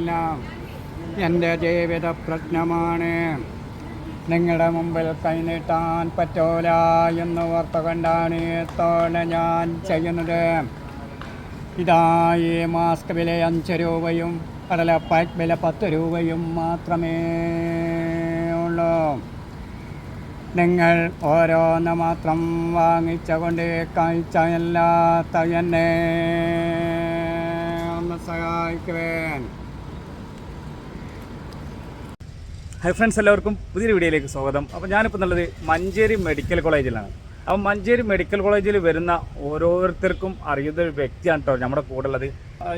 എല്ലാം എന്റെ ജീവിത പ്രശ്നമാണ് നിങ്ങളുടെ മുമ്പിൽ കൈനീട്ടാൻ പറ്റൂല എന്ന് ഓർത്തുകൊണ്ടാണ് തോടെ ഞാൻ ചെയ്യുന്നത്. ഇതാ ഈ മാസ്ക് വില അഞ്ച് രൂപയും കടല പാക്ക് വില പത്ത് രൂപയും മാത്രമേ ഉള്ളൂ. നിങ്ങൾ ഓരോന്ന് മാത്രം വാങ്ങിച്ചുകൊണ്ട് കഴിച്ചല്ലാത്ത എന്നെ ഒന്ന് സഹായിക്കുവേൻ ഹൈ ഫ്രണ്ട്സ് എല്ലാവർക്കും പുതിയൊരു വീഡിയോയിലേക്ക് സ്വാഗതം. അപ്പോൾ ഞാനിപ്പോൾ നല്ലത് മഞ്ചേരി മെഡിക്കൽ കോളേജിലാണ്. അപ്പോൾ മഞ്ചേരി മെഡിക്കൽ കോളേജിൽ വരുന്ന ഓരോരുത്തർക്കും അറിയുന്ന ഒരു വ്യക്തിയാണ് കേട്ടോ നമ്മുടെ കൂടെ ഉള്ളത്.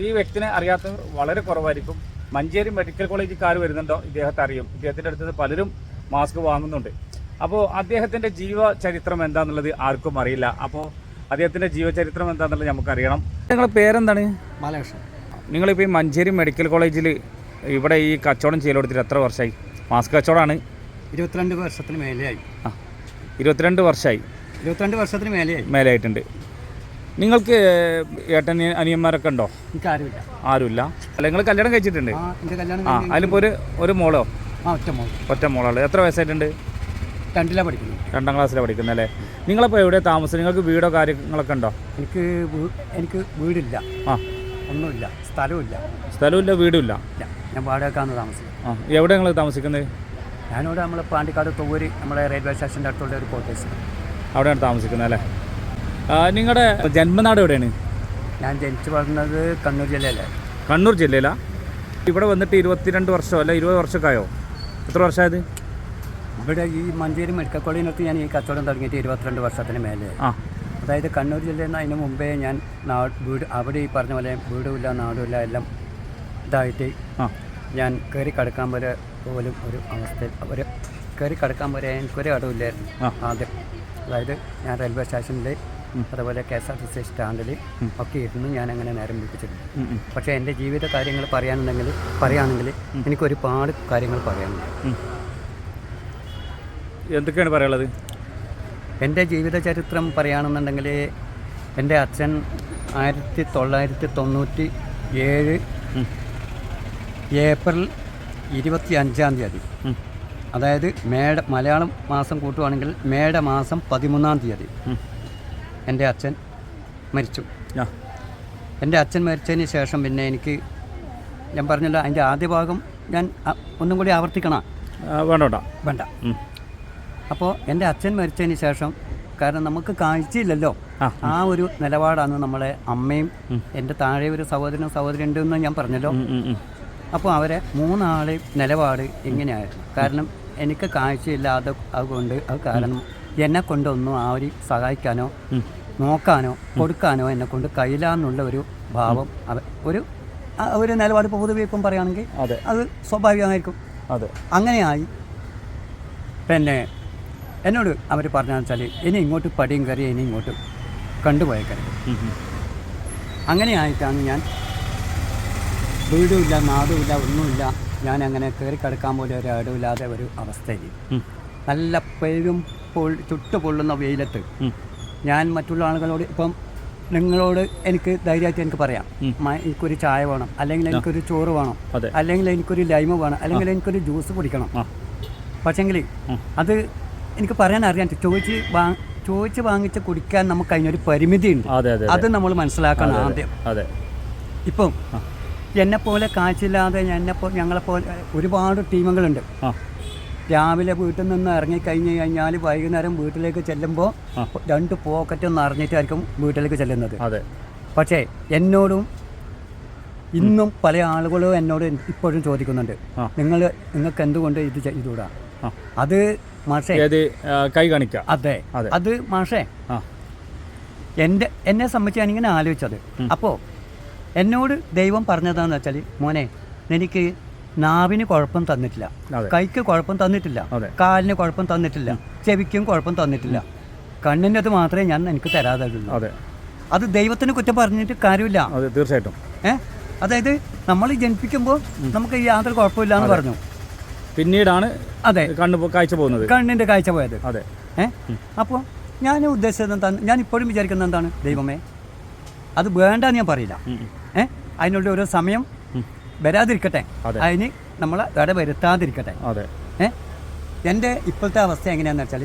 ഈ വ്യക്തിനെ അറിയാത്തവർ വളരെ കുറവായിരിക്കും. മഞ്ചേരി മെഡിക്കൽ കോളേജിൽ വരുന്നുണ്ടോ? ഇദ്ദേഹത്തെ അറിയും. ഇദ്ദേഹത്തിന്റെ അടുത്ത് പലരും മാസ്ക് വാങ്ങുന്നുണ്ട്. അപ്പോൾ അദ്ദേഹത്തിന്റെ ജീവചരിത്രം എന്താണെന്നുള്ളത് ആർക്കും അറിയില്ല. അപ്പോൾ അദ്ദേഹത്തിന്റെ ജീവചരിത്രം എന്താണെന്നുള്ളത് നമുക്കറിയണം. നിങ്ങളുടെ പേരെന്താണ്? ബാലകൃഷ്ണൻ. നിങ്ങളിപ്പോൾ ഈ മഞ്ചേരി മെഡിക്കൽ കോളേജിൽ ഇവിടെ ഈ കച്ചവടം ചെയ്യലെടുത്തിട്ട് എത്ര വർഷമായി മാസ്ക് കച്ചവടമാണ്. ഇരുപത്തിരണ്ട് വർഷത്തിന് മേലെയായി. ആ ഇരുപത്തിരണ്ട് വർഷമായി ഇരുപത്തിരണ്ട് വർഷത്തിന് മേലെയായി. മേലായിട്ടുണ്ട്. നിങ്ങൾക്ക് ഏട്ടൻ അനിയന്മാരൊക്കെ ഉണ്ടോ? എനിക്ക് ആരുമില്ല. ആരുമില്ല. അല്ല നിങ്ങൾ കല്യാണം കഴിച്ചിട്ടുണ്ട്? ആ എന്റെ കല്യാണം ആ കഴിഞ്ഞ് അതിലിപ്പോൾ ഒരു ഒരു മോളോ? ആ ഒറ്റ മോൾ. ഒറ്റ മോളാണ്. എത്ര വയസ്സായിട്ടുണ്ട്? രണ്ടിലാണ് പഠിക്കുന്നു രണ്ടാം ക്ലാസ്സിലാണ് പഠിക്കുന്നത് അല്ലേ? നിങ്ങളിപ്പോൾ എവിടെ താമസം നിങ്ങൾക്ക് വീടോ കാര്യങ്ങളൊക്കെ ഉണ്ടോ? എനിക്ക് വീ- എനിക്ക് വീടില്ല. ആ. ഒന്നുമില്ല സ്ഥലമില്ല സ്ഥലമില്ല വീടുമില്ല? ഇല്ല ഞാൻ വാടകക്കാണ് താമസിക്കുന്നത്. ആ എവിടെ നിങ്ങൾ താമസിക്കുന്നത് ഞാനിവിടെ നമ്മൾ പാണ്ടിക്കാട് തൊവൂര് നമ്മുടെ റെയിൽവേ സ്റ്റേഷന്റെ അടുത്തുള്ള ഒരു കോട്ടേഴ്സ് അവിടെയാണ് താമസിക്കുന്നത് അല്ലേ? ആ, നിങ്ങളുടെ ജന്മനാട് എവിടെയാണ്? ഞാൻ ജനിച്ചു വളർന്നത് കണ്ണൂർ ജില്ലയിലെ. കണ്ണൂർ ജില്ലയിലാ? ഇവിടെ വന്നിട്ട് ഇരുപത്തിരണ്ട് വർഷമോ അല്ല? ഇരുപത് വർഷമൊക്കെ ആയോ എത്ര വർഷമായത്? ഇവിടെ ഈ മഞ്ചേരി മെഡിക്കൽ കോളേജിനകത്ത് ഞാൻ ഈ കച്ചവടം തുടങ്ങിയിട്ട് ഇരുപത്തിരണ്ട് വർഷത്തിന് മേലെ ആ അതായത് കണ്ണൂർ ജില്ലയിൽ നിന്ന് അതിന് മുമ്പേ ഞാൻ നാട് വീട് അവിടെ ഈ പറഞ്ഞ പോലെ വീടുമില്ല നാടുമില്ല എല്ലാം ഇതായിട്ട് ഞാൻ കയറി കടക്കാൻ വരെ പോലും ഒരു അവസ്ഥയിൽ ഒരു കയറി കടക്കാൻ വരെ എനിക്കൊരു അടവില്ലായിരുന്നു ആ. ആദ്യം. അതായത് ഞാൻ റെയിൽവേ സ്റ്റേഷനിൽ അതുപോലെ K S R T C സ്റ്റാൻഡിൽ ഒക്കെ ഇരുന്ന് ഞാൻ അങ്ങനെ നേരം വിളിപ്പിച്ചിട്ടുണ്ട് പക്ഷേ എന്റെ ജീവിത കാര്യങ്ങൾ പറയാനുണ്ടെങ്കിൽ പറയുകയാണെങ്കിൽ എനിക്ക് ഒരുപാട് കാര്യങ്ങൾ പറയാനുണ്ട്. എന്തൊക്കെയാണ് പറയാനുള്ളത്? എന്റെ ജീവിത ചരിത്രം പറയുകയാണെന്നുണ്ടെങ്കിൽ എന്റെ അച്ഛൻ ആയിരത്തി തൊള്ളായിരത്തി തൊണ്ണൂറ്റി ഏഴ് ഏപ്രിൽ ഇരുപത്തി അഞ്ചാം തീയതി. അതായത് മേട മലയാളം മാസം കൂട്ടുവാണെങ്കിൽ മേട മാസം പതിമൂന്നാം തീയതി. എന്റെ അച്ഛൻ മരിച്ചു. എന്റെ അച്ഛൻ മരിച്ചതിന് ശേഷം പിന്നെ എനിക്ക് ഞാൻ പറഞ്ഞല്ലോ അതിന്റെ ആദ്യ ഭാഗം ഞാൻ ഒന്നും കൂടി ആവർത്തിക്കണം? വേണ്ട വേണ്ട. അപ്പോൾ എന്റെ അച്ഛൻ മരിച്ചതിന് ശേഷം കാരണം നമുക്ക് കാഴ്ചയില്ലല്ലോ. ആ, ഒരു നിലപാടാണ് നമ്മളെ അമ്മയും എന്റെ താഴെ ഒരു സഹോദരനും സഹോദരി ഉണ്ടെന്ന് ഞാൻ പറഞ്ഞല്ലോ. അപ്പോൾ അവരെ മൂന്നാളെയും നിലപാട് ഇങ്ങനെയായിരുന്നു. കാരണം എനിക്ക് കാഴ്ചയില്ലാതെ അതുകൊണ്ട് അത് കാരണം എന്നെ കൊണ്ടൊന്നും ആ ഒരു സഹായിക്കാനോ നോക്കാനോ കൊടുക്കാനോ എന്നെ കൊണ്ട് കഴിയില്ല ഒരു ഭാവം അവ ഒരു ഒരു നിലപാട് പൊതുവെ ഇപ്പം പറയുകയാണെങ്കിൽ അതെ. അത് സ്വാഭാവികമായിരിക്കും. അതെ. അങ്ങനെയായി. പിന്നെ എന്നോട് അവർ പറഞ്ഞാൽ വെച്ചാൽ ഇനി ഇങ്ങോട്ട് പടിയും കയറി ഇനി ഇങ്ങോട്ട് കണ്ടുപോയേക്കരുത് അങ്ങനെയായിട്ടാണ് ഞാൻ വീടുമില്ല നാടുമില്ല ഒന്നുമില്ല. ഞാൻ അങ്ങനെ കയറി കിടക്കാൻ പോലും ഒരു ഇടമില്ലാതെ ഒരു അവസ്ഥയിൽ നല്ല പെരും പൊൾ ചുട്ടു പൊള്ളുന്ന വെയിലത്ത് ഞാൻ മറ്റുള്ള ആളുകളോട് ഇപ്പം നിങ്ങളോട് എനിക്ക് ധൈര്യമായിട്ട് എനിക്ക് പറയാം. എനിക്കൊരു ചായ വേണം അല്ലെങ്കിൽ എനിക്കൊരു ചോറ് വേണം അല്ലെങ്കിൽ എനിക്കൊരു ലൈമ് വേണം അല്ലെങ്കിൽ എനിക്കൊരു ജ്യൂസ് കുടിക്കണം. പക്ഷെങ്കിൽ അത് എനിക്ക് പറയാൻ അറിയാൻ ചോദിച്ച് ചോദിച്ച് വാങ്ങിച്ച് കുടിക്കാൻ നമുക്ക് അതിനൊരു പരിമിതി ഉണ്ട് അതെ നമ്മൾ മനസ്സിലാക്കണം ആദ്യം. അതെ. ഇപ്പം എന്നെപ്പോലെ കാഴ്ചയില്ലാതെ ഞങ്ങളെ പോലെ ഒരുപാട് ടീമുകളുണ്ട്. രാവിലെ വീട്ടിൽ നിന്ന് ഇറങ്ങി ഇറങ്ങിക്കഴിഞ്ഞ് കഴിഞ്ഞാൽ വൈകുന്നേരം വീട്ടിലേക്ക് ചെല്ലുമ്പോൾ രണ്ട് പോക്കറ്റ് നിറഞ്ഞിട്ടായിരിക്കും വീട്ടിലേക്ക് ചെല്ലുന്നത്. അതെ. പക്ഷേ എന്നോടും ഇന്നും പല ആളുകളും എന്നോട് ഇപ്പോഴും ചോദിക്കുന്നുണ്ട്. നിങ്ങൾ നിങ്ങൾക്ക് എന്തുകൊണ്ട് ഇത് ചെയ്തുകൂടാ അത് മാഷേ. ഏത് കൈ കാണിക്കാം. അതെ. അതെ. മാഷേ എന്റെ എന്നെ സംബന്ധിച്ച് ഞാനിങ്ങനെ ആലോചിച്ചത്. അപ്പോൾ എന്നോട് ദൈവം പറഞ്ഞതാന്ന് വെച്ചാൽ മോനെ എനിക്ക് നാവിന് കുഴപ്പം തന്നിട്ടില്ല. കൈക്ക് കുഴപ്പം തന്നിട്ടില്ല. കാലിന് കുഴപ്പം തന്നിട്ടില്ല. ചെവിക്കും കുഴപ്പം തന്നിട്ടില്ല. കണ്ണിന്റെ അത് മാത്രമേ ഞാൻ എനിക്ക് തരാതെ അതെ. അത് ദൈവത്തിന് കുറ്റം പറഞ്ഞിട്ട് കാര്യമില്ല. തീർച്ചയായിട്ടും. ഏഹ് അതായത് നമ്മൾ ജനിപ്പിക്കുമ്പോൾ നമുക്ക് യാതൊരു കുഴപ്പമില്ല എന്ന് പറഞ്ഞു. പിന്നീടാണ് അതെ. കണ്ണ് കാഴ്ച പോകുന്നത്. കണ്ണിന്റെ കാഴ്ച പോയത്. അതെ. ഏഹ് അപ്പോൾ ഞാൻ ഉദ്ദേശിച്ചത് എന്താണ്? ഞാൻ ഇപ്പോഴും വിചാരിക്കുന്നത് എന്താണ്? ദൈവമേ അത് വേണ്ടെന്ന് ഞാൻ പറയില്ല. ഏഹ്. അതിനുള്ള ഒരു സമയം വരാതിരിക്കട്ടെ. അതെ. അതിന് നമ്മൾ ഇട വരുത്താതിരിക്കട്ടെ. ഏഹ് എന്റെ എന്റെ ഇപ്പോഴത്തെ അവസ്ഥ എങ്ങനെയാണെന്ന് വെച്ചാൽ.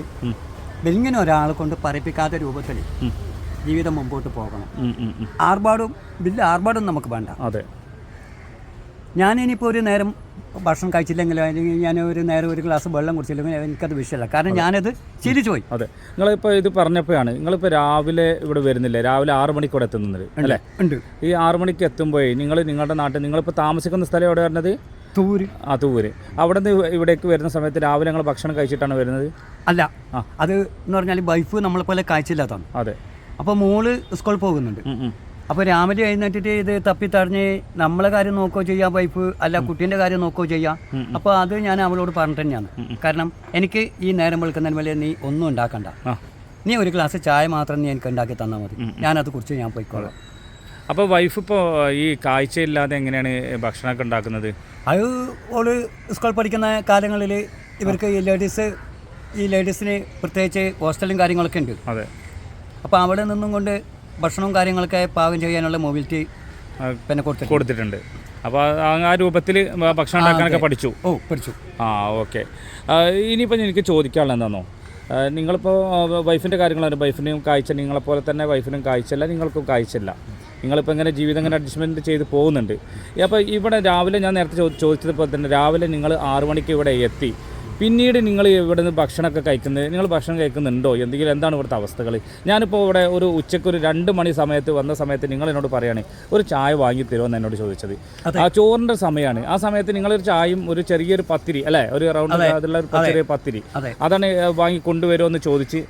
ഇങ്ങനെ ഒരാളെ കൊണ്ട് പറയിപ്പിക്കാത്ത രൂപത്തിൽ ജീവിതം മുമ്പോട്ട് പോകണം. ആർഭാടും വലിയ ആർഭാടും നമുക്ക് വേണ്ട. അതെ. ഞാനിനിപ്പോൾ ഒരു നേരം ഭക്ഷണം കഴിച്ചില്ലെങ്കിൽ അല്ലെങ്കിൽ ഞാൻ ഒരു നേരെ ഒരു ഗ്ലാസ് വെള്ളം കുടിച്ചില്ലെങ്കിൽ എനിക്കത് വിഷയമല്ല കാരണം ഞാനത് ശീലിച്ചു പോയി. അതെ. നിങ്ങളിപ്പോൾ ഇത് പറഞ്ഞപ്പോഴാണ് നിങ്ങളിപ്പോൾ രാവിലെ ഇവിടെ വരുന്നില്ലേ? രാവിലെ ആറ് മണിക്ക് ഇവിടെ എത്തുന്നത് അല്ലേ? ഉണ്ട്. ഈ ആറ് മണിക്ക് എത്തുമ്പോൾ നിങ്ങൾ നിങ്ങളുടെ നാട്ടിൽ നിങ്ങളിപ്പോൾ താമസിക്കുന്ന സ്ഥലം എവിടെ വരുന്നത് തൂര്. ആ തൂര്. അവിടെ നിന്ന് ഇവിടേക്ക് വരുന്ന സമയത്ത് രാവിലെ ഞങ്ങൾ ഭക്ഷണം കഴിച്ചിട്ടാണ് വരുന്നത്? അല്ല. ആ. അത് എന്ന് പറഞ്ഞാൽ വൈഫ് നമ്മളെ പോലെ കാഴ്ചയില്ലാത്തതാണ്. അതെ. അപ്പോൾ മോൾ സ്കൂളിൽ പോകുന്നുണ്ട്. അപ്പോൾ രാവിലെ എഴുന്നേറ്റിട്ട് ഇത് തപ്പി തടഞ്ഞ് നമ്മളെ കാര്യം നോക്കുകയോ ചെയ്യാം വൈഫ് അല്ല കുട്ടീന്റെ കാര്യം നോക്കുകയോ ചെയ്യാം. അപ്പോൾ അത് ഞാൻ അവളോട് പറഞ്ഞിട്ട് തന്നെയാണ്. കാരണം എനിക്ക് ഈ നേരം വെളുക്കുന്നതിന് മേലെ നീ ഒന്നും ഉണ്ടാക്കണ്ട. നീ ഒരു ഗ്ലാസ് ചായ മാത്രം നീ എനിക്ക് ഉണ്ടാക്കി തന്നാൽ മതി. ഞാനത് കുറിച്ച് ഞാൻ പോയിക്കോളാം. അപ്പോൾ വൈഫ് ഇപ്പോൾ ഈ കാഴ്ചയില്ലാതെ എങ്ങനെയാണ് ഭക്ഷണമൊക്കെ ഉണ്ടാക്കുന്നത്? അത് ഓൾ സ്കൂൾ പഠിക്കുന്ന കാലങ്ങളിൽ ഇവർക്ക് ഈ ലേഡീസ് ഈ ലേഡീസിന് പ്രത്യേകിച്ച് ഹോസ്റ്റലും കാര്യങ്ങളൊക്കെ ഉണ്ട്. അതെ. അപ്പോൾ അവിടെ നിന്നും കൊണ്ട് ഭക്ഷണവും കാര്യങ്ങളൊക്കെ പാകം ചെയ്യാനുള്ള മൊബിലിറ്റി പിന്നെ കൊടുത്തിട്ടുണ്ട്. കൊടുത്തിട്ടുണ്ട്. അപ്പോൾ ആ രൂപത്തിൽ ഭക്ഷണം ഉണ്ടാക്കാനൊക്കെ പഠിച്ചു? ഓ പഠിച്ചു. ആ ഓക്കെ. ഇനിയിപ്പോൾ എനിക്ക് ചോദിക്കാനുള്ള എന്താണോ നിങ്ങളിപ്പോൾ വൈഫിന്റെ കാര്യങ്ങളാണ്. വൈഫിനെയും കാഴ്ച നിങ്ങളെപ്പോലെ തന്നെ വൈഫിനും കാഴ്ചയില്ല നിങ്ങൾക്കും കാഴ്ചയില്ല. നിങ്ങളിപ്പോൾ ഇങ്ങനെ ജീവിതം ഇങ്ങനെ അഡ്ജസ്റ്റ്മെന്റ് ചെയ്ത് പോകുന്നുണ്ട്. അപ്പോൾ ഇവിടെ രാവിലെ ഞാൻ നേരത്തെ ചോദിച്ചതുപോലെ തന്നെ രാവിലെ നിങ്ങൾ ആറു മണിക്ക് ഇവിടെ എത്തി. പിന്നീട് നിങ്ങൾ ഇവിടെ നിന്ന് ഭക്ഷണമൊക്കെ കഴിക്കുന്നത് നിങ്ങൾ ഭക്ഷണം കഴിക്കുന്നുണ്ടോ? എന്തെങ്കിലും എന്താണ് ഇവിടുത്തെ അവസ്ഥകൾ? ഞാനിപ്പോൾ ഇവിടെ ഒരു ഉച്ചയ്ക്ക് ഒരു രണ്ട് മണി സമയത്ത് വന്ന സമയത്ത് നിങ്ങൾ എന്നോട് പറയാണ് ഒരു ചായ വാങ്ങി തരുമെന്ന് എന്നോട് ചോദിച്ചത്. ആ ചോറിന്റെ സമയമാണ്. ആ സമയത്ത് നിങ്ങളൊരു ചായയും ഒരു ചെറിയൊരു പത്തിരി അല്ലേ? ഒരു റൗണ്ട് അതിലുള്ള ഒരു ചെറിയ പത്തിരി. അതാണ് വാങ്ങി കൊണ്ടുവരുമെന്ന് ചോദിച്ച്.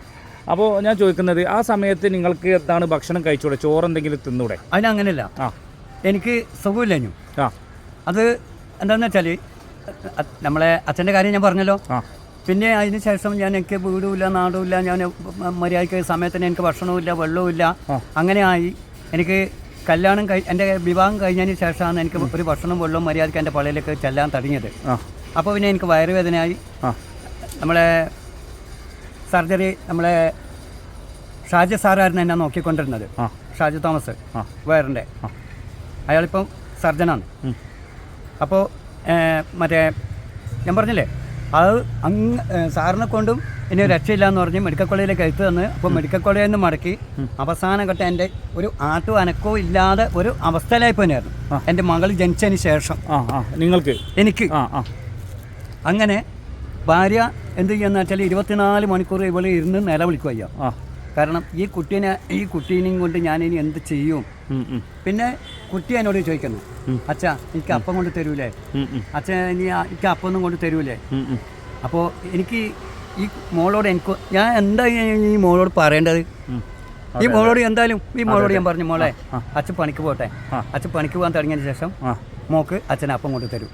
അപ്പോൾ ഞാൻ ചോദിക്കുന്നത് ആ സമയത്ത് നിങ്ങൾക്ക് എന്താണ് ഭക്ഷണം കഴിച്ചൂടെ? ചോറ് എന്തെങ്കിലും തിന്നൂടെ അതിനങ്ങനെയല്ല ആ. എനിക്ക് സുഖമില്ലഞ്ഞു ആ. അത് എന്താണെന്ന് വെച്ചാൽ നമ്മളെ അച്ഛന്റെ കാര്യം ഞാൻ പറഞ്ഞല്ലോ. പിന്നെ അതിന് ശേഷം ഞാൻ എനിക്ക് വീടുമില്ല നാടുമില്ല ഞാൻ മര്യാദയ്ക്ക് സമയത്തിന് എനിക്ക് ഭക്ഷണവുമില്ല വെള്ളവുമില്ല. അങ്ങനെ ആയി. എനിക്ക് കല്യാണം കഴി എന്റെ വിവാഹം കഴിഞ്ഞതിന് ശേഷമാണ് എനിക്ക് ഒരു ഭക്ഷണവും വെള്ളവും മര്യാദയ്ക്ക് എന്റെ പള്ളിയിലേക്ക് ചെല്ലാൻ തുടങ്ങിയത്. അപ്പോൾ പിന്നെ എനിക്ക് വയറുവേദനയായി. നമ്മളെ സർജറി നമ്മളെ ഷാജി സാറായിരുന്നു എന്നെ നോക്കിക്കൊണ്ടിരുന്നത്. ഷാജി തോമസ് വയറിന്റെ. അയാളിപ്പം സർജനാണ്. അപ്പോൾ മറ്റേ ഞാൻ പറഞ്ഞില്ലേ? അത് അങ്ങ് സാറിനെ കൊണ്ടും ഇനി രക്ഷയില്ല എന്ന് പറഞ്ഞ് മെഡിക്കൽ കോളേജിലേക്ക് എഴുത്തു തന്ന്. അപ്പോൾ മെഡിക്കൽ കോളേജിൽ നിന്ന് മടക്കി അവസാന ഘട്ടം എന്റെ ഒരു ആട്ടു അനക്കോ ഇല്ലാതെ ഒരു അവസ്ഥയിലായി പോയിരുന്നു എന്റെ മകൾ ജനിച്ചതിന് ശേഷം. നിങ്ങൾക്ക്? എനിക്ക്. അങ്ങനെ ഭാര്യ എന്ത് ചെയ്യുന്ന വെച്ചാൽ ഇരുപത്തിനാല് മണിക്കൂർ ഇവിടെ ഇരുന്ന് നിലവിളിക്കുക കാരണം ഈ കുട്ടീനെ ഈ കുട്ടീനെയും കൊണ്ട് ഞാനിനി എന്ത് ചെയ്യും? പിന്നെ കുട്ടി എന്നോട് ചോദിക്കുന്നു അച്ഛ എനിക്ക് അപ്പം കൊണ്ട് തരൂലേ? ഉം, ഇനി എനിക്ക് അപ്പം ഒന്നും കൊണ്ട് തരൂലേ. അപ്പോൾ എനിക്ക് ഈ മോളോട് എനിക്ക് ഞാൻ എന്താ ഈ- മോളോട് പറയേണ്ടത്. ഈ മോളോട് എന്തായാലും ഈ മോളോട് ഞാൻ പറഞ്ഞു മോളെ. അച്ഛൻ പണിക്ക് പോട്ടെ. അച്ഛൻ പണിക്ക് പോകാൻ തുടങ്ങിയതിന് ശേഷം മോക്ക് അച്ഛൻ അപ്പം കൊണ്ട് തരും.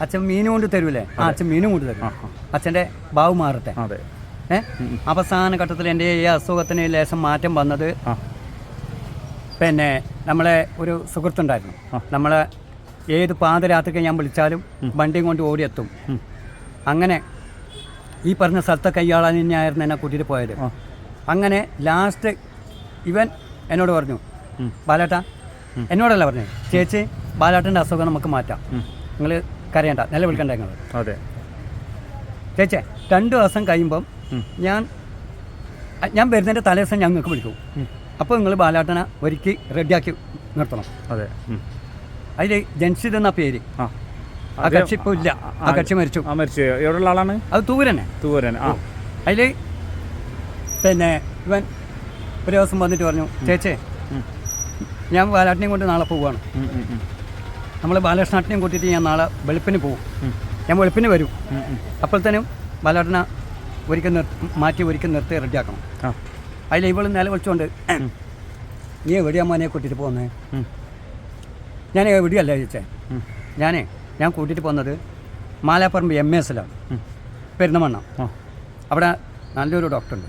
അച്ഛൻ മീനും കൊണ്ട് തരൂലേ? ആ അച്ഛൻ മീനും കൊണ്ട് തരും. അച്ഛന്റെ ബാവ് മാറട്ടെ. ഏ? അവസാന ഘട്ടത്തിൽ എന്റെ ഈ അസുഖത്തിന് ലേശം മാറ്റം വന്നത് പിന്നെ നമ്മളെ ഒരു സുഹൃത്തുണ്ടായിരുന്നു. നമ്മളെ ഏത് പാതരാത്രിക്ക് ഞാൻ വിളിച്ചാലും വണ്ടിയും കൊണ്ട് ഓടിയെത്തും. അങ്ങനെ ഈ പറഞ്ഞ സ്ഥലത്തെ ഇയാളെ തന്നെയായിരുന്നു എന്നെ കൂട്ടിയിട്ട് പോയത്. അങ്ങനെ ലാസ്റ്റ് ഇവൻ എന്നോട് പറഞ്ഞു ബാലാട്ട എന്നോടല്ല പറഞ്ഞു ചേച്ചി ബാലാട്ടന്റെ അസുഖം നമുക്ക് മാറ്റാം. നിങ്ങൾ കരയണ്ട നില വിളിക്കണ്ട നിങ്ങൾ അതെ. ചേച്ചേ രണ്ട് ദിവസം കഴിയുമ്പം. ഞാൻ ഞാൻ വരുന്നതിന്റെ തലേ ദിവസം ഞങ്ങൾക്ക് വിളിക്കും. അപ്പോൾ നിങ്ങൾ ബാലാട്ടനെ ഒരുക്കി റെഡിയാക്കി നിർത്തണം. അതെ. അതിൽ അതിൽ ജൻഷിദ് എന്ന പേര്. ആ. കക്ഷി ഇപ്പോൾ ഇല്ല ആ കക്ഷി മരിച്ചു. ആ മരിച്ചു. എവിടെയുള്ള ആളാണ്? അത് തൂരനെ തൂരനെ ആ. അതിൽ പിന്നെ ഇവൻ ഒരു ദിവസം വന്നിട്ട് പറഞ്ഞു ചേച്ചേ. ഞാൻ ബാലാട്ടിനെയും കൊണ്ട് നാളെ പോവുകയാണ്. നമ്മൾ ബാലകൃഷ്ണാട്ടിനെയും കൂട്ടിയിട്ട് ഞാൻ നാളെ വെളുപ്പിന് പോകും ഞാൻ വെളുപ്പിന് വരും. അപ്പോഴത്തേനും ബാലാട്ടിനെ ഒരിക്കൽ നിർത്തി മാറ്റി ഒരിക്കൽ നിർത്തി റെഡിയാക്കണം. അതിൽ ഇവൾ നില വിളിച്ചുകൊണ്ട് നീ എവിടെയാ മോനെ കൂട്ടിയിട്ട് പോകുന്നത്. ഞാൻ എവിടെയല്ല ചോദിച്ചേ. ഞാനേ ഞാൻ കൂട്ടിയിട്ട് പോകുന്നത് മാലാപ്പറമ്പ് എം എസിലാണ്. എല്ലാം പെരുന്നമണ്ണ. അവിടെ നല്ലൊരു ഡോക്ടറുണ്ട്.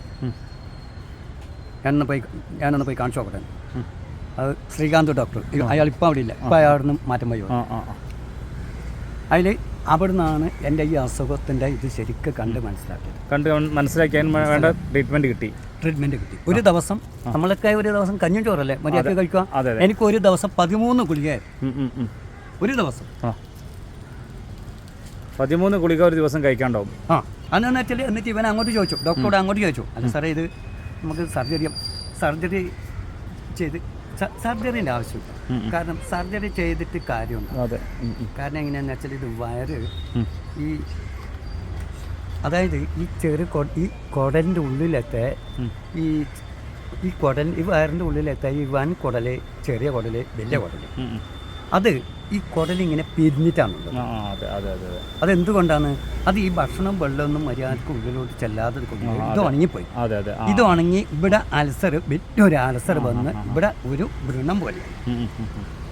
ഞാനൊന്ന് പോയി ഞാനൊന്ന് പോയി കാണിച്ചു നോക്കട്ടെ. അത് ശ്രീകാന്ത് ഡോക്ടർ. അയാൾ ഇപ്പം അവിടെ ഇല്ല. ഇപ്പം അയാൾ നിന്ന് മാറ്റം പോയി. അതിൽ അവിടെ നിന്നാണ് എന്റെ ഈ അസുഖത്തിന്റെ ഇത് ശരിക്കും കണ്ട് മനസ്സിലാക്കിയത്. കണ്ട് മനസ്സിലാക്കിയാൽ വേണ്ട ട്രീറ്റ്മെന്റ് കിട്ടി. ട്രീറ്റ്മെന്റ് കിട്ടി. ഒരു ദിവസം നമ്മളൊക്കെ ഒരു ദിവസം കഞ്ഞും ചോറല്ലേ മര്യാദ കഴിക്കുക. എനിക്ക് ഒരു ദിവസം പതിമൂന്ന് ഗുളികയായിരുന്നു ഉം. ഒരു ദിവസം. പതിമൂന്ന് ഗുളിക ഒരു ദിവസം കഴിക്കാണ്ടാവും. ആ. അതെന്ന് വെച്ചാൽ എന്നിട്ട് ഇവൻ അങ്ങോട്ട് ചോദിച്ചു. ഡോക്ടറോട് അങ്ങോട്ട് ചോദിച്ചു. അല്ല സാറേ ഇത് നമുക്ക് സർജറി സർജറി ചെയ്ത് സർജറിന്റെ ആവശ്യമില്ല. കാരണം സർജറി ചെയ്തിട്ട് കാര്യമുണ്ട്. കാരണം എങ്ങനെയാണെന്ന് വെച്ചാൽ ഇത് വയറ് ഈ അതായത് ഈ ചെറു ഈ കുടലിന്റെ ഉള്ളിലത്തെ ഈ ഈ കുടൽ ഈ വയറിന്റെ ഉള്ളിലെത്താൻ ഈ വൻ കുടൽ ചെറിയ കുടൽ വലിയ ഉം. അത് ഈ കുടലിങ്ങനെ അതെ അതെന്തുകൊണ്ടാണ്? അത് ഈ ഭക്ഷണം വെള്ളമൊന്നും മര്യാദയ്ക്ക് ഉള്ളിലോട്ട് ചെല്ലാതെ ഇത് ഉണങ്ങിപ്പോയി. ഇത് ഉണങ്ങി ഇവിടെ അൾസർ വലിയൊരു അൾസർ വന്ന് ഇവിടെ ഒരു വൃണം പോലെയാണ്.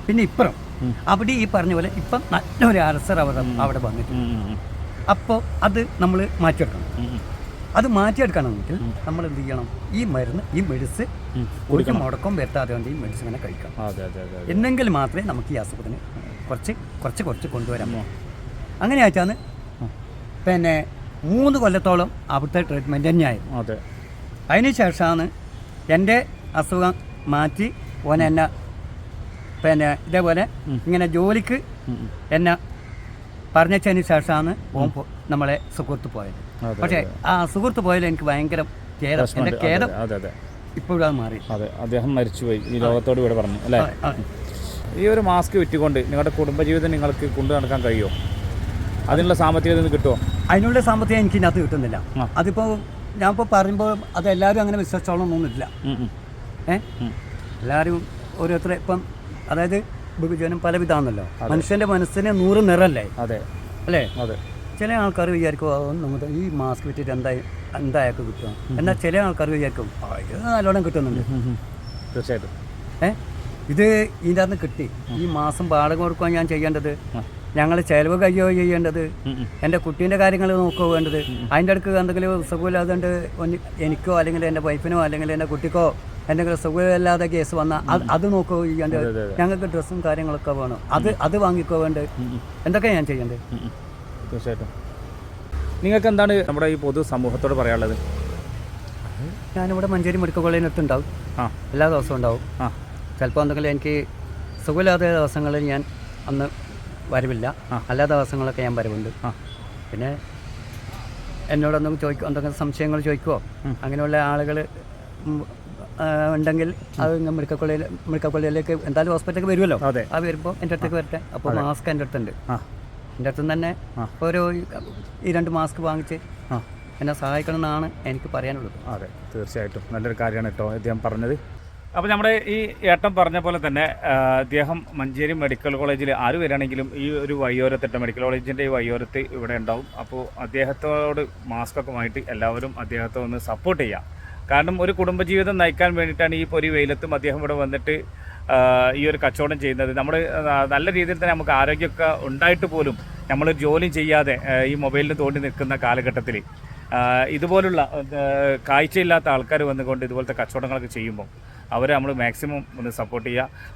പിന്നെ ഇപ്പുറം. അവിടെ ഈ പറഞ്ഞ പോലെ ഇപ്പം നല്ലൊരു അൾസർ അവിടെ അവിടെ വന്നിട്ടുണ്ട്. അപ്പോൾ അത് നമ്മൾ മാറ്റിയെടുക്കണം. അത് മാറ്റിയെടുക്കണമെങ്കിൽ നമ്മൾ എന്ത് ചെയ്യണം? ഈ മരുന്ന് ഈ മെഡിസിൻ. ഒരു മുടക്കം വരുത്താതെ കൊണ്ട് ഈ മെഡിസിൻ ഇങ്ങനെ കഴിക്കണം. എന്നെങ്കിൽ മാത്രമേ നമുക്ക് ഈ അസുഖത്തിന് കുറച്ച് കുറച്ച് കുറച്ച് കൊണ്ടുവരാൻ പോകാം അങ്ങനെ ആയിട്ടാണ് പിന്നെ മൂന്ന് കൊല്ലത്തോളം അവിടുത്തെ ട്രീറ്റ്മെന്റ് തന്നെയായിരുന്നു അതെ. അതിന് ശേഷമാണ് എന്റെ അസുഖം മാറ്റി ഓൻ എന്നെ പിന്നെ ഇതേപോലെ ഇങ്ങനെ ജോലിക്ക്. എന്നെ പറഞ്ഞതിന് ശേഷമാണ് ഓൻ നമ്മളെ സുഹൃത്ത് പോയത്. പക്ഷേ ആ സുഹൃത്ത് പോയാലും എനിക്ക് ഭയങ്കര ഖേദം. എന്റെ ഖേദം അതെ അതെ. ഇപ്പോഴും അത് മാറി. അതെ അദ്ദേഹം മരിച്ചുപോയി. ഈ ലോകത്തോട് ഇവിടെ പറഞ്ഞു അല്ലേ. ഈ ഒരു മാസ്ക് വിറ്റുകൊണ്ട് നിങ്ങളുടെ കുടുംബജീവിതം നിങ്ങൾക്ക് കൊണ്ടു നടക്കാൻ കഴിയുമോ? അതിനുള്ള സാമ്പത്തികത കിട്ടുമോ? അതിനുള്ള സാമ്പത്തികം എനിക്ക് ഇതിനകത്ത് കിട്ടുന്നില്ല. അതിപ്പോ ഞാൻ ഞാനിപ്പോൾ പറയുമ്പോൾ അത് എല്ലാവരും അങ്ങനെ വിശ്വസിച്ചോളണമെന്നൊന്നുമില്ല ഒന്നുമില്ല. ഏ? എല്ലാവരും ഓരോരുത്തർ ഇപ്പം അതായത് ബഹുജനം പലവിധാണല്ലോ മനുഷ്യന്റെ മനസ്സിന് നൂറ് നിറല്ലേ? അതെ. അല്ലേ? അതെ. ചില ആൾക്കാർ വിചാരിക്കും "ആ, നമുക്ക് ഈ മാസ്ക് വിറ്റിട്ട് എന്തായി എന്തായൊക്കെ കിട്ടും എന്നാൽ ചില ആൾക്കാർ വിചാരിക്കും "ആ, ഇത് നല്ലോണം കിട്ടുന്നുണ്ട്. തീർച്ചയായിട്ടും. ഏ? ഇത് ഇതിന്റെ അകത്ത് കിട്ടി. ഈ മാസം വാടക കൊടുക്കുക ഞാൻ ചെയ്യേണ്ടത്. ഞങ്ങൾ ചിലവ് കഴിയോ ചെയ്യേണ്ടത്. എന്റെ കുട്ടീന്റെ കാര്യങ്ങൾ നോക്കുക വേണ്ടത്. അതിന്റെ അടുക്ക് എന്തെങ്കിലും സുഖമില്ലാതെ എനിക്കോ അല്ലെങ്കിൽ എന്റെ വൈഫിനോ അല്ലെങ്കിൽ എന്റെ കുട്ടിക്കോ എന്തെങ്കിലും സുഖമില്ലാതെ കേസ് വന്നാൽ അത് അത് നോക്കുകയോ ചെയ്യേണ്ടത്. ഞങ്ങൾക്ക് ഡ്രസ്സും കാര്യങ്ങളൊക്കെ വേണം. അത് അത് വാങ്ങിക്കോ വേണ്ടത്. എന്തൊക്കെയാണ് ഞാൻ ചെയ്യേണ്ടത്. തീർച്ചയായിട്ടും. നിങ്ങൾക്ക് എന്താണ് നമ്മുടെ ഈ പൊതു സമൂഹത്തോട് പറയാനുള്ളത്? ഞാനിവിടെ മഞ്ചേരി മെഡിക്കൽ കോളേജിനടുത്ത് ഉണ്ടാവും ആ. എല്ലാ ദിവസവും ഉണ്ടാവും. ആ. ചിലപ്പോൾ എന്തെങ്കിലും എനിക്ക് സുഖമില്ലാത്ത ദിവസങ്ങളിൽ ഞാൻ അന്ന് വരവില്ല. അല്ലാത്ത ദിവസങ്ങളൊക്കെ ഞാൻ വരവുണ്ട്. ആ. പിന്നെ എന്നോടൊന്നും ചോദിക്കുക എന്തെങ്കിലും സംശയങ്ങൾ ചോദിക്കുമോ അങ്ങനെയുള്ള ആളുകൾ ഉണ്ടെങ്കിൽ അത് മെഡിക്കൽ കോളേജിൽ മെഡിക്കൽ കോളേജിലേക്ക് എന്തായാലും ഹോസ്പിറ്റലിലേക്ക് വരുമല്ലോ. അതെ. ആ വരുമ്പോൾ എന്റെ അടുത്തേക്ക് വരട്ടെ. അപ്പോൾ മാസ്ക് എന്റെ അടുത്തുണ്ട്. ആ. എന്റെ അടുത്ത് തന്നെ ഒരു ഈ- രണ്ട് മാസ്ക് വാങ്ങിച്ച് എന്നെ സഹായിക്കണം എന്നാണ് എനിക്ക് പറയാനുള്ളത്. അതെ തീർച്ചയായിട്ടും. നല്ലൊരു കാര്യമാണ് കേട്ടോ അദ്ദേഹം പറഞ്ഞത്. അപ്പോൾ നമ്മുടെ ഈ ഏട്ടൻ പറഞ്ഞ പോലെ തന്നെ അദ്ദേഹം മഞ്ചേരി മെഡിക്കൽ കോളേജിൽ ആര് വരികയാണെങ്കിലും ഈ ഒരു വയ്യോരത്തിട്ട് മെഡിക്കൽ കോളേജിന്റെ ഈ വയ്യോരത്ത് ഇവിടെ ഉണ്ടാവും. അപ്പോൾ അദ്ദേഹത്തോട് മാസ്കൊക്കെ വാങ്ങിയിട്ട് എല്ലാവരും അദ്ദേഹത്തെ ഒന്ന് സപ്പോർട്ട് ചെയ്യാം. കാരണം ഒരു കുടുംബജീവിതം നയിക്കാൻ വേണ്ടിയിട്ടാണ് ഈ ഒരു വെയിലത്തും അദ്ദേഹം ഇവിടെ വന്നിട്ട് ഈ ഒരു കച്ചവടം ചെയ്യുന്നത്. നമ്മൾ നല്ല രീതിയിൽ തന്നെ നമുക്ക് ആരോഗ്യമൊക്കെ ഉണ്ടായിട്ട് പോലും നമ്മൾ ജോലി ചെയ്യാതെ ഈ മൊബൈലിന് തോണ്ടി നിൽക്കുന്ന കാലഘട്ടത്തിൽ ഇതുപോലുള്ള കാഴ്ചയില്ലാത്ത ആൾക്കാർ വന്നുകൊണ്ട് ഇതുപോലത്തെ കച്ചവടങ്ങളൊക്കെ ചെയ്യുമ്പോൾ അവരെ നമ്മൾ മാക്സിമം ഒന്ന് സപ്പോർട്ട് ചെയ്യുക.